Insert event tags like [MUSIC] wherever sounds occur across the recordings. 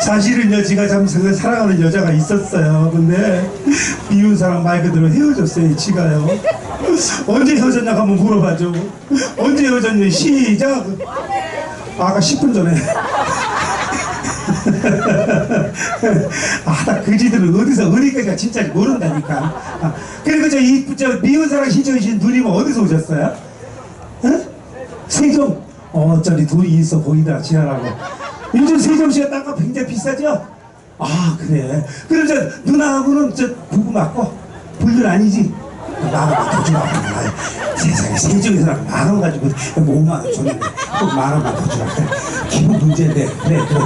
사실은요, 지가 참 사랑하는 여자가 있었어요. 근데 미운 사람 말 그대로 헤어졌어요, 지가요. 언제 헤어졌냐 한번 물어봐줘. 언제 헤어졌냐, 시작. 아까 10분 전에. [LAUGHS] 아, 나 그지들은 어디서 어디까지가 진짜인지 모른다니까. 아, 그리고 저, 이, 저 미운 사랑 신청이신 누님은 어디서 오셨어요? 어? 세종? 어, 어쩌니 돈이 있어 보이더라, 지나라고. 요즘 세종시가 땅값 굉장히 비싸죠? 아, 그래. 그럼 저 누나하고는 저 부부 맞고? 불륜 아니지? 더 주라. 아, 세상에 세종에서 만원 가지고 뭐 5만원 줬는데 또 만원만 더 주라. 그래. 기분 문제인데. 그래, 그래.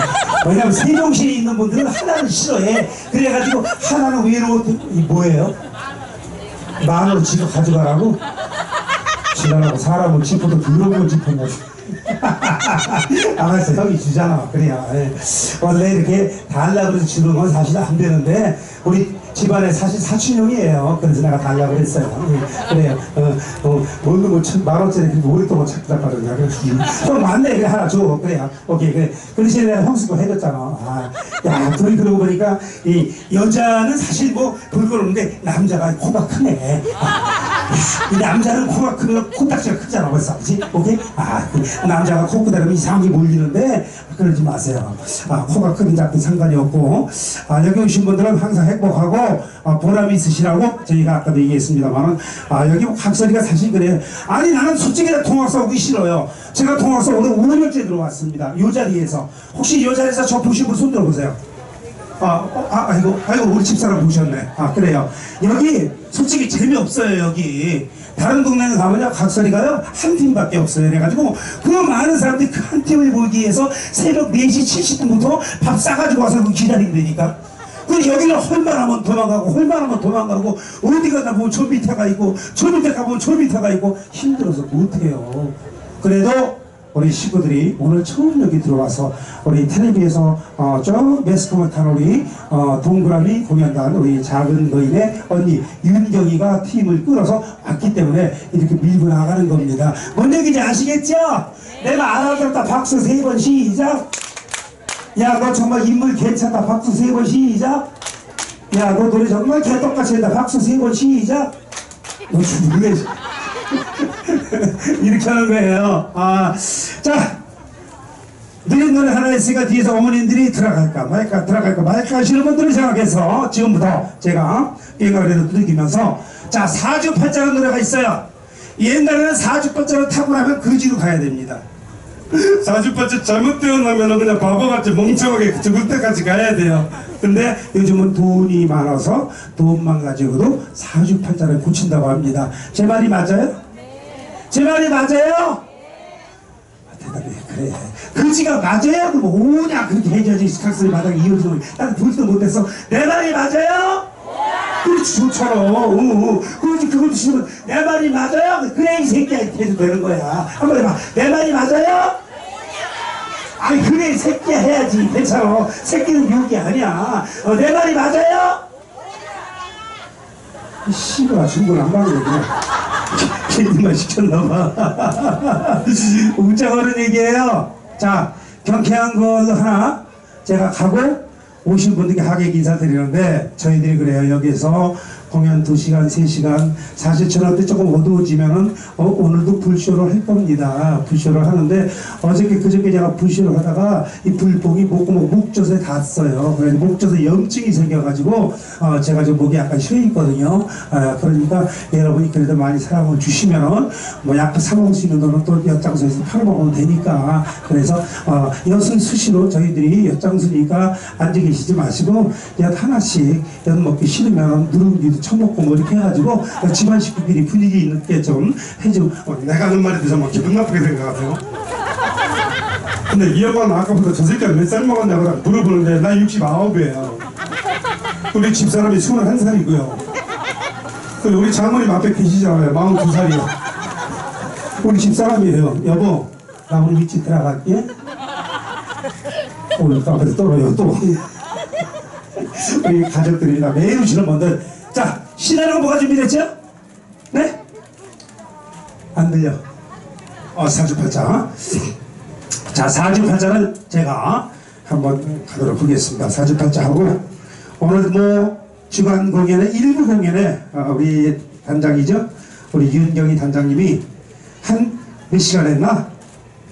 왜냐면 세종시에 있는 분들은 하나를 싫어해. 그래가지고 하나는 외로웠던, 이 뭐예요? 만원 지금 가져가라고? 지나라고 사람을 짚어도 더러운 걸 짚었냐. 알았어, 형이 주잖아. 그래야. 예. 원래 이렇게 달라고 주는 건 사실 안 되는데, 우리 집안에 사실 사촌형이에요. 그래서 내가 달라고 그랬어요. 예. 그래요. 어, 어, 돈도 뭐, 천, 만 원짜리 그렇게 오랫동안 찾다. 그래서, 형 맞네. 그래, 하나 줘. 그래요. 오케이. 그래. 그 대신에 내가 형수도 해줬잖아. 아, 야, 둘이 그러고 보니까, 이, 여자는 사실 뭐, 볼거없는데 남자가 코가 크네. 아, 이 남자는 코가 크면 코딱지가 크잖아. 벌써 그치? 오케이? 아, 그 남자가 코 크다 그러면 이상하게 몰리는데 그러지 마세요. 아, 코가 크든 작든 상관이 없고. 아, 여기 오신 분들은 항상 행복하고 아, 보람이 있으시라고 저희가 아까도 얘기했습니다만 아, 여기 각설이가 사실 그래요 아니 나는 솔직히 나 통학사 오기 싫어요. 제가 통학사 오늘 5년째 들어왔습니다. 이 자리에서. 혹시 이 자리에서 저 보신 분 손 들어보세요 아, 어, 아, 아이고, 아이고, 우리 집사람 보셨네. 아, 그래요. 여기, 솔직히 재미없어요, 여기. 다른 동네는 가면요, 각설이가요, 한 팀밖에 없어요. 그래가지고, 그 많은 사람들이 그 한 팀을 보기 위해서 새벽 4시 70분부터 밥 싸가지고 와서 그 기다린다니까. 그 여기는 헐만하면 도망가고, 헐만하면 도망가고, 어디 가다 보면 저 밑에 가 있고, 저 밑에 가보면 저 밑에 가 있고, 힘들어서 못해요. 그래도, 우리 식구들이 오늘 처음 여기 들어와서 우리 텔레비에서 어, 저 매스컴을 탄 우리 어, 동그라미 공연단 우리 작은 노인의 언니 윤경이가 팀을 끌어서 왔기 때문에 이렇게 밀고 나가는 겁니다. 뭔 얘기인지 아시겠죠? 내가 알아들었다 박수 세 번 시작. 야 너 정말 인물 괜찮다 박수 세 번 시작. 야 너 노래 정말 개떡같이 한다 박수 세 번 시작. 너 죽을래? [LAUGHS] 이렇게 하는 거예요. 아, 자, 느린 노래 하나 있으니까 뒤에서 어머님들이 들어갈까 말까 들어갈까 말까 하시는 분들을 생각해서 지금부터 제가 깽가리를 두들기면서 자 사주팔자라는 노래가 있어요. 옛날에는 사주팔자를 타고 나면 거지로 가야 됩니다. [LAUGHS] 사주팔자 잘못 태어나면 그냥 바보같이 멍청하게 죽을 때까지 가야 돼요. 근데 요즘은 돈이 많아서 돈만 가지고도 사주팔자를 고친다고 합니다. 제 말이 맞아요? 제 말이 맞아요? 아, 대답해. 그래. 그지가 맞아요? 그럼 오냐? 그렇게 해줘야지. 스카스를 바닥에 이어지고 나는 보지도 못했어. 내 말이 맞아요? 그렇지 좋잖아. 어, 어. 그렇지 그걸 주시면 내 말이 맞아요? 그래 이 새끼야. 이렇게 해도 되는 거야. 한번 해봐. 내 말이 맞아요? 아니 그래 이 새끼야. 해야지. 괜찮아. 새끼는 욕이 아니야. 어, 내 말이 맞아요? 이 씨가 중국을 안 거구 나 괜히만 시켰나봐. [LAUGHS] 웃자거는 얘기예요. 자, 경쾌한 걸로 하나 제가 가고 오신 분들께 하객 인사드리는데 저희들이 그래요. 여기서 공연 2시간, 3시간 사실 때 조금 어두워지면은 어, 오늘도 불쇼를 할 겁니다. 불쇼를 하는데 어저께 그저께 제가 불쇼를 하다가 이 불복이 목구멍 목젖에 닿았어요. 그래서 목젖에 염증이 생겨가지고 어, 제가 지금 목이 약간 쉬어 있거든요. 아, 그러니까 여러분이 그래도 많이 사랑을 주시면은 뭐 약간 사먹을 수 있는 돈은 또 엿장소에서 팔아먹으면 되니까 그래서 어, 엿은 수시로 저희들이 엿장수니까 앉아 계시지 마시고 엿 하나씩 엿 먹기 싫으면 누룽지 도 처먹고 뭐 이렇게 해가지고 집안 식구끼리 분위기 있게 좀 해주고 어, 내가 하는 말에 대해서 막 기분 나쁘게 생각하세요? 근데 이 양반은 아까부터 저 새끼가 몇 살 먹었냐고 물어보는데 나 69이에요. 우리 집사람이 21살이고요. 그리고 우리 장모님 앞에 계시잖아요. 42살이요. 우리 집사람이에요. 여보 나 우리 위치 들어갈게. 오늘 또 앞에서 떨어요 또. [LAUGHS] 우리 가족들이나 매일 오시는 분 들자 신화는 뭐가 준비됐죠? 네? 안 들려 어 사주팔자 자 사주팔자는 제가 한번 가도록 하겠습니다. 사주팔자 하고 오늘 뭐 주간 공연에 일부 공연에 어, 우리 단장이죠. 우리 윤경희 단장님이 한 몇 시간 했나?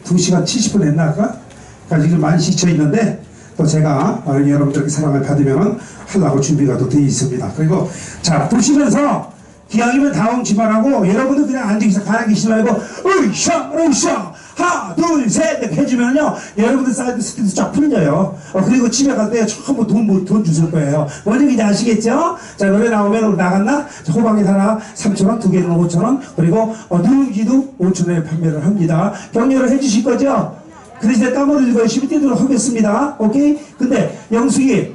2시간 70분 했나 아까? 그러니까 지금 많이 지쳐 있는데 또 제가 어, 여러분들께 사랑을 받으면 하려고 준비가 또 되어 있습니다. 그리고 자 보시면서 기왕이면 다음 집안하고 여러분들 그냥 앉아계서 가만히 계시지 말고 으쌰 으쌰 하나 둘셋 이렇게 해주면요 여러분들 사이드 스피드 쫙 풀려요 어, 그리고 집에 갈 때 전부 돈, 뭐, 돈 주실 거예요 뭔 얘기인지 아시겠죠? 자 노래 나오면 나갔나? 자, 호박이 하나 3천원 두 개는 5천원 그리고 어, 누룽지도 5천원에 판매를 합니다 격려를 해주실 거죠? 그 대신에 땀을 흘리고 뛰도록 하겠습니다. 오케이? 근데 영숙이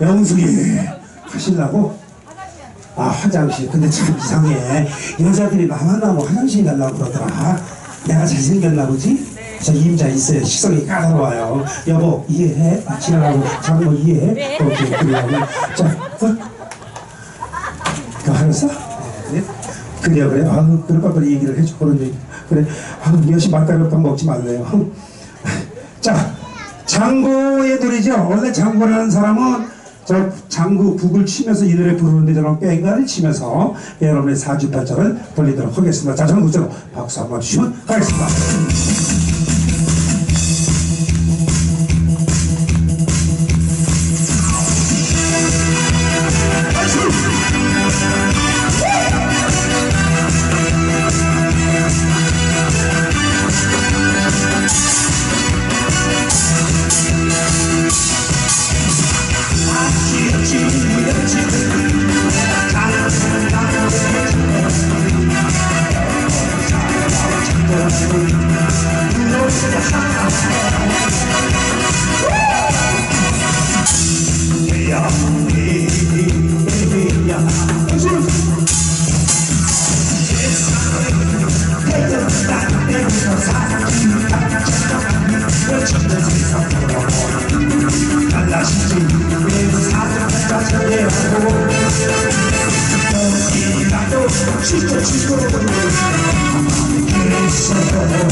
영숙이 하시려고? 아 화장실. 근데 참 이상해. 여자들이 나만 나면 화장실 가려고 그러더라. 내가 잘생겼나 보지? 저 임자 있어요. 식성이 까다로워요. 여보 이해해? 아, 지나가고 거 이해해? 오케이 그래요 자 어? 그거 알았어? 네, 그래 그래. 그래 아유 그럴 빨리 얘기를 해줘. 그런데 그래. 아유 여시 말가루빵 먹지 말래요 자 장고의 노래죠 원래 장고라는 사람은 저 장구 북을 치면서 이 노래 부르는데 저는 뺑가를 치면서 여러분의 사주팔자를 돌리도록 하겠습니다. 자, 전국적으로 박수 한번 주시면 가겠습니다. chico, chico de luz Me quieres saber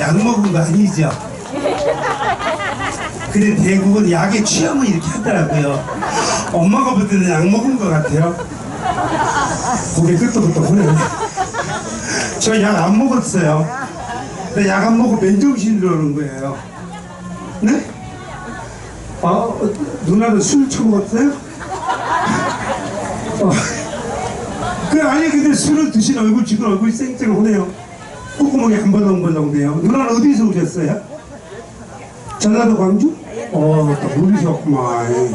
약 먹은 거 아니죠? 근데 대부분 약에 취하면 이렇게 하더라고요. 엄마가 볼 때는 약 먹은 것 같아요. 고개 끄덕끄덕 보네. 저약 안 먹었어요. 근데 약 안 먹고 맨정신 들어오는 거예요. 네? 아, 어, 누나는 술 처먹었어요? 어. 그 아니 근데 술을 드신 얼굴 지금 얼굴 쌩쌩하네요. 콧구멍에 한번 한번 정도요. 누나는 어디서 오셨어요? 전라도 광주? 어, 또 모르셨구만.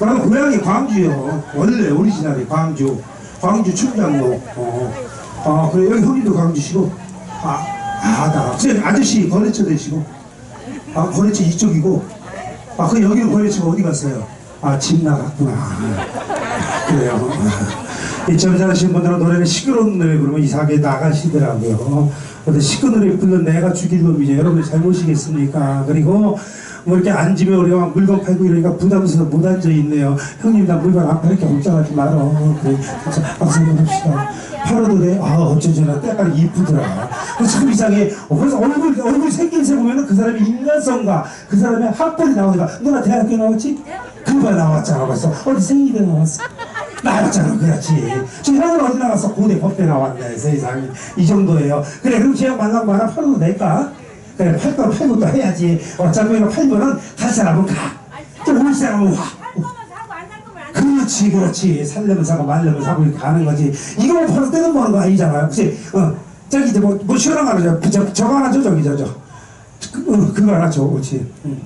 나는 고향이 광주요. 원래 오리지널이 광주. 광주 춘장로. 어. 아, 그래, 여기 형님도 광주시고. 아, 아, 나. 쌤, 아저씨 거래처 되시고. 아, 거래처 이쪽이고. 아, 그 여기는 거래처가 어디 갔어요? 아, 집 나갔구나. 그래요. 이점 잘하시는 분들은 노래를 시끄러운 노래 부르면 이상하게 나가시더라고요. 근데 노래 불러 내가 죽일 놈이죠. 여러분이 잘못이겠습니까? 그리고 뭐 이렇게 앉으면 우리가 물건 팔고 이러니까 부담스러워 못 앉아 있네요. 형님 나 물건 안 팔게 걱정하지 말어. 그래. 자, 박수 한번 합시다. 팔아도 돼? 아 어쩌저나 때깔이 이쁘더라. 그래서 참 이상해. 어, 그래서 얼굴, 얼굴 생김새 보면은 그 사람의 인간성과 그 사람의 학벌이 나오니까 누나 대학교 나왔지? 그거 나왔잖아 벌써. 어디 생리대 나왔어? 나왔잖아 그렇지. 저 형은 어디 나갔어 고대 법대 나왔네 세상에. 이 정도예요. 그래 그럼 제가 만나고 하나 팔아도 될까? 그래 팔거 팔고 또 해야지. 어차피 팔면은 갈 사람은 가또올 사람은 와. 그렇지 그렇지. 살려면 사고 말려면 사고 이렇게 가는 거지. 이거 팔아서 떼는 거는 거 아니잖아요 혹시 어 저기 이제 뭐, 뭐 시원한 거 저, 저거 하나 줘 저기 저저. 그, 어, 그거 하나 줘 그렇지. 응.